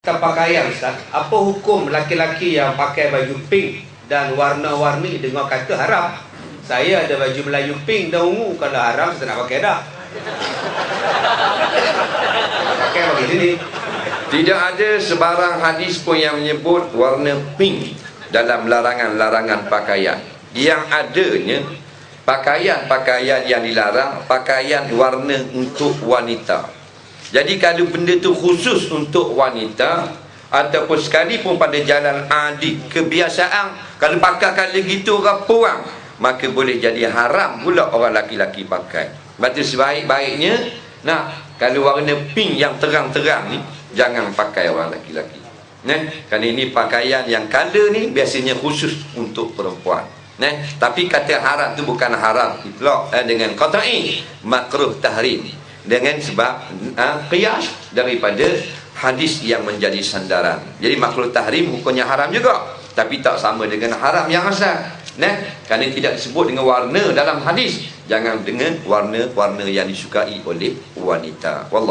Kita pakaian Ustaz, apa hukum laki-laki yang pakai baju pink dan warna-warni dengar kata haram? Saya ada baju Melayu pink dan ungu, kalau haram saya nak pakai dah. pakai bagi sini. Tidak ada sebarang hadis pun yang menyebut warna pink dalam larangan-larangan pakaian. Yang adanya pakaian-pakaian yang dilarang, pakaian warna untuk wanita. Jadi kalau benda tu khusus untuk wanita ataupun sekalipun pada jalan adik kebiasaan kalau pakai kali gitu orang puang maka boleh jadi haram pula orang laki-laki pakai. Berarti sebaik-baiknya nah kalau warna pink yang terang-terang ni jangan pakai orang laki-laki. Nah, kan ini pakaian yang color ni biasanya khusus untuk perempuan. Nah, tapi kata haram tu bukan haram itlaq eh, dengan qat'i makruh tahrim dengan sebab uh, qiyas daripada hadis yang menjadi sandaran. Jadi makhluk tahrim hukumnya haram juga. Tapi tak sama dengan haram yang asal. Nah, kerana tidak disebut dengan warna dalam hadis. Jangan dengan warna-warna yang disukai oleh wanita. Wallah.